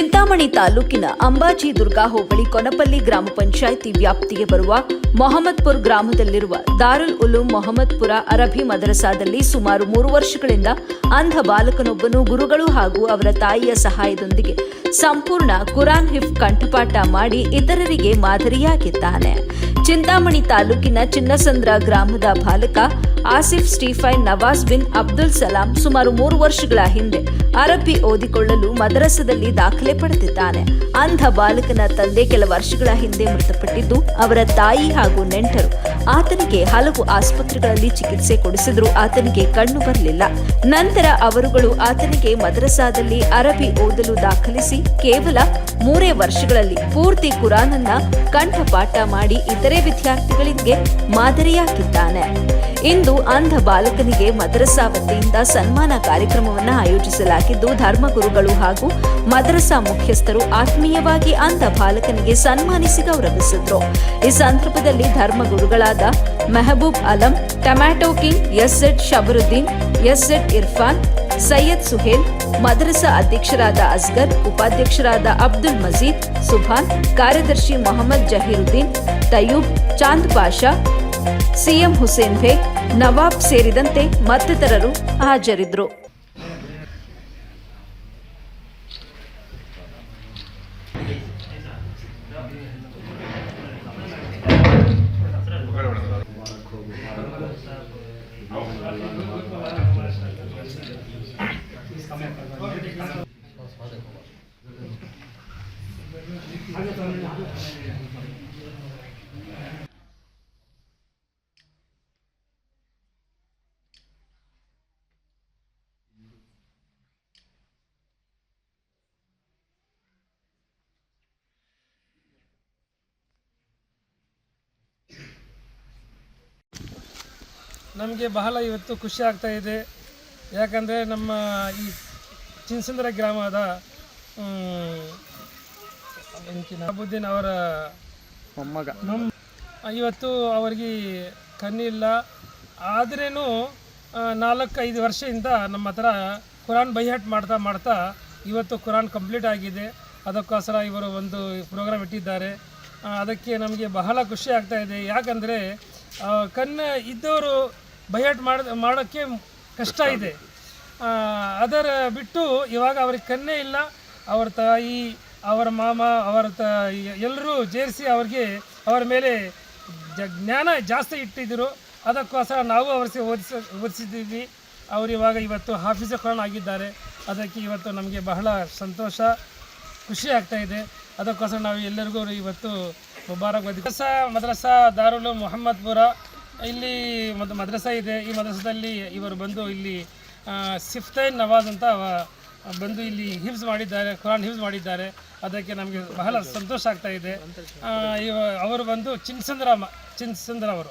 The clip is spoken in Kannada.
ಚಿಂತಾಮಣಿ ತಾಲೂಕಿನ ಅಂಬಾಜಿ ದುರ್ಗಾ ಹೋಬಳಿ ಕೊನಪಲ್ಲಿ ಗ್ರಾಮ ಪಂಚಾಯಿತಿ ವ್ಯಾಪ್ತಿಗೆ ಬರುವ ಮೊಹಮ್ಮದ್ಪುರ್ ಗ್ರಾಮದಲ್ಲಿರುವ ದಾರುಲ್ ಉಲೂಂ ಮೊಹಮ್ಮದ್ಪುರ ಅರಬಿ ಮದರಸಾದಲ್ಲಿ ಸುಮಾರು ಮೂರು ವರ್ಷಗಳಿಂದ ಅಂಧ ಬಾಲಕನೊಬ್ಬನು ಗುರುಗಳು ಹಾಗೂ ಅವರ ತಾಯಿಯ ಸಹಾಯದೊಂದಿಗೆ ಸಂಪೂರ್ಣ ಕುರಾನ್ ಹಿಫ್ ಕಂಠಪಾಠ ಮಾಡಿ ಇತರರಿಗೆ ಮಾದರಿಯಾಗಿದ್ದಾನೆ. ಚಿಂತಾಮಣಿ ತಾಲೂಕಿನ ಚಿನ್ನಸಂದ್ರ ಗ್ರಾಮದ ಬಾಲಕ ಆಸಿಫ್ ಸ್ಟೀಫೈನ್ ನವಾಜ್ ಬಿನ್ ಅಬ್ದುಲ್ ಸಲಾಂ ಸುಮಾರು ಮೂರು ವರ್ಷಗಳ ಹಿಂದೆ ಅರಬ್ಬಿ ಓದಿಕೊಳ್ಳಲು ಮದರಸದಲ್ಲಿ ದಾಖಲೆ ಪಡೆದಿದ್ದಾನೆ. ಅಂಧ ಬಾಲಕನ ತಂದೆ ಕೆಲ ವರ್ಷಗಳ ಹಿಂದೆ ಮೃತಪಟ್ಟಿದ್ದು, ಅವರ ತಾಯಿ ಹಾಗೂ ನೆಂಟರು ಆತನಿಗೆ ಹಲವು ಆಸ್ಪತ್ರೆಗಳಲ್ಲಿ ಚಿಕಿತ್ಸೆ ಕೊಡಿಸಿದ್ರು ಆತನಿಗೆ ಕಣ್ಣು ಬರಲಿಲ್ಲ. ನಂತರ ಅವರುಗಳು ಆತನಿಗೆ ಮದರಸಾದಲ್ಲಿ ಅರಬಿ ಓದಲು ದಾಖಲಿಸಿ ಕೇವಲ ಮೂರೇ ವರ್ಷಗಳಲ್ಲಿ ಪೂರ್ತಿ ಕುರಾನನ್ನ ಕಂಠಪಾಠ ಮಾಡಿ ಇತರೆ ವಿದ್ಯಾರ್ಥಿಗಳಿಗೆ ಮಾದರಿಯಾಗಿದ್ದಾನೆ. ಇಂದು ಅಂಧ ಬಾಲಕನಿಗೆ ಮದರಸಾ ವತಿಯಿಂದ ಸನ್ಮಾನ ಕಾರ್ಯಕ್ರಮವನ್ನು ಆಯೋಜಿಸಲಾಗಿದ್ದು ಧರ್ಮಗುರುಗಳು ಹಾಗೂ ಮದರಸಾ ಮುಖ್ಯಸ್ಥರು ಆತ್ಮೀಯವಾಗಿ ಅಂಧ ಬಾಲಕನಿಗೆ ಸನ್ಮಾನಿಸಿ ಗೌರವಿಸಿದ್ರು. ಈ ಸಂದರ್ಭದಲ್ಲಿ ಧರ್ಮಗುರುಗಳಾದ ಮೆಹಬೂಬ್ ಅಲಂ, ಟೊಮ್ಯಾಟೋ ಕಿಂಗ್ ಎಸ್ ಎಡ್ ಶಬರುದ್ದೀನ್ ಎಸ್ ಎಡ್ ಇರ್ಫಾನ್ ಸೈಯದ್ ಸುಹೇಲ್, ಮದರಸಾ ಅಧ್ಯಕ್ಷರಾದ ಅಸ್ಗರ್, ಉಪಾಧ್ಯಕ್ಷರಾದ ಅಬ್ದುಲ್ ಮಜೀದ್, ಸುಭಾನ್, ಕಾರ್ಯದರ್ಶಿ ಮೊಹಮ್ಮದ್ ಜಹೀರುದ್ದೀನ್ ತಯೂಬ್ ಚಾಂದ್ ಪಾಷಾ, ಸಿಎಂ ಹುಸೇನ್ ಬೇಗ್, ನವಾಬ್ ಸೇರಿದಂತೆ ಮತ್ತಿತರರು ಹಾಜರಿದ್ದರು. ನಮಗೆ ಬಹಳ ಇವತ್ತು ಖುಷಿ ಆಗ್ತಾ ಇದೆ. ಯಾಕಂದರೆ ನಮ್ಮ ಈ ಚಿನ್ಸುಂದರ ಗ್ರಾಮದ ಅಬುದ್ದೀನ್ ಅವರ ಮೊಮ್ಮಗ. ನಮ್ಮ ಇವತ್ತು ಅವರಿಗೆ ಕಣ್ಣಿಲ್ಲ. ಆದ್ರೇನು ನಾಲ್ಕು ಐದು ವರ್ಷದಿಂದ ನಮ್ಮ ಹತ್ರ ಕುರಾನ್ ಬೈಹಟ್ ಮಾಡ್ತಾ ಮಾಡ್ತಾ ಇವತ್ತು ಕುರಾನ್ ಕಂಪ್ಲೀಟ್ ಆಗಿದೆ. ಅದಕ್ಕೋಸ್ಕರ ಇವರು ಒಂದು ಪ್ರೋಗ್ರಾಮ್ ಇಟ್ಟಿದ್ದಾರೆ. ಅದಕ್ಕೆ ನಮಗೆ ಬಹಳ ಖುಷಿ ಆಗ್ತಾ ಇದೆ. ಯಾಕಂದರೆ ಕಣ್ಣು ಇದ್ದವರು ಬೈಹಟ್ ಮಾಡ ಮಾಡೋಕ್ಕೆ ಕಷ್ಟ ಇದೆ. ಅದರ ಬಿಟ್ಟು ಇವಾಗ ಅವ್ರಿಗೆ ಕಣ್ಣೇ ಇಲ್ಲ. ಅವರ ತಾಯಿ, ಅವರ ಮಾಮ, ಅವರ ತ, ಎಲ್ಲರೂ ಸೇರಿಸಿ ಅವ್ರಿಗೆ ಅವರ ಮೇಲೆ ಜ, ಜ್ಞಾನ ಜಾಸ್ತಿ ಇಟ್ಟಿದ್ದರು ಅದಕ್ಕೋಸ್ಕರ ನಾವು ಅವ್ರಿಗೆ ಓದಿಸ, ಓದಿಸಿದ್ದೀವಿ. ಅವರು ಇವಾಗ ಇವತ್ತು ಹಾಫೀಸ ಖಾನ್ ಆಗಿದ್ದಾರೆ. ಅದಕ್ಕೆ ಇವತ್ತು ನಮಗೆ ಬಹಳ ಸಂತೋಷ, ಖುಷಿ ಆಗ್ತಾ ಇದೆ. ಅದಕ್ಕೋಸ್ಕರ ನಾವು ಎಲ್ಲರಿಗೂ ಇವತ್ತು ಮುಬಾರಕ್ ಮದ್ರಸಾ ಮದ್ರಸಾ ದಾರುಲು ಮೊಹಮ್ಮದ್ಪುರ ಇಲ್ಲಿ ಒಂದು ಮದ್ರಸ ಇದೆ. ಈ ಮದ್ರಸದಲ್ಲಿ ಇವರು ಬಂದು ಇಲ್ಲಿ ಸಿಫ್ತೈನ್ ನವಾಜ್ ಅಂತ ಬಂದು ಇಲ್ಲಿ ಹಿಫ್ಸ್ ಮಾಡಿದ್ದಾರೆ ಕುರಾನ್ ಹಿಫ್ಸ್ ಮಾಡಿದ್ದಾರೆ. ಅದಕ್ಕೆ ನಮಗೆ ಬಹಳ ಸಂತೋಷ ಆಗ್ತಾ ಇದೆ. ಇವ ಅವರು ಬಂದು ಚಿನ್ಸಂದ್ರಾಮ ಚಿನ್ಸಂದ್ರ ಅವರು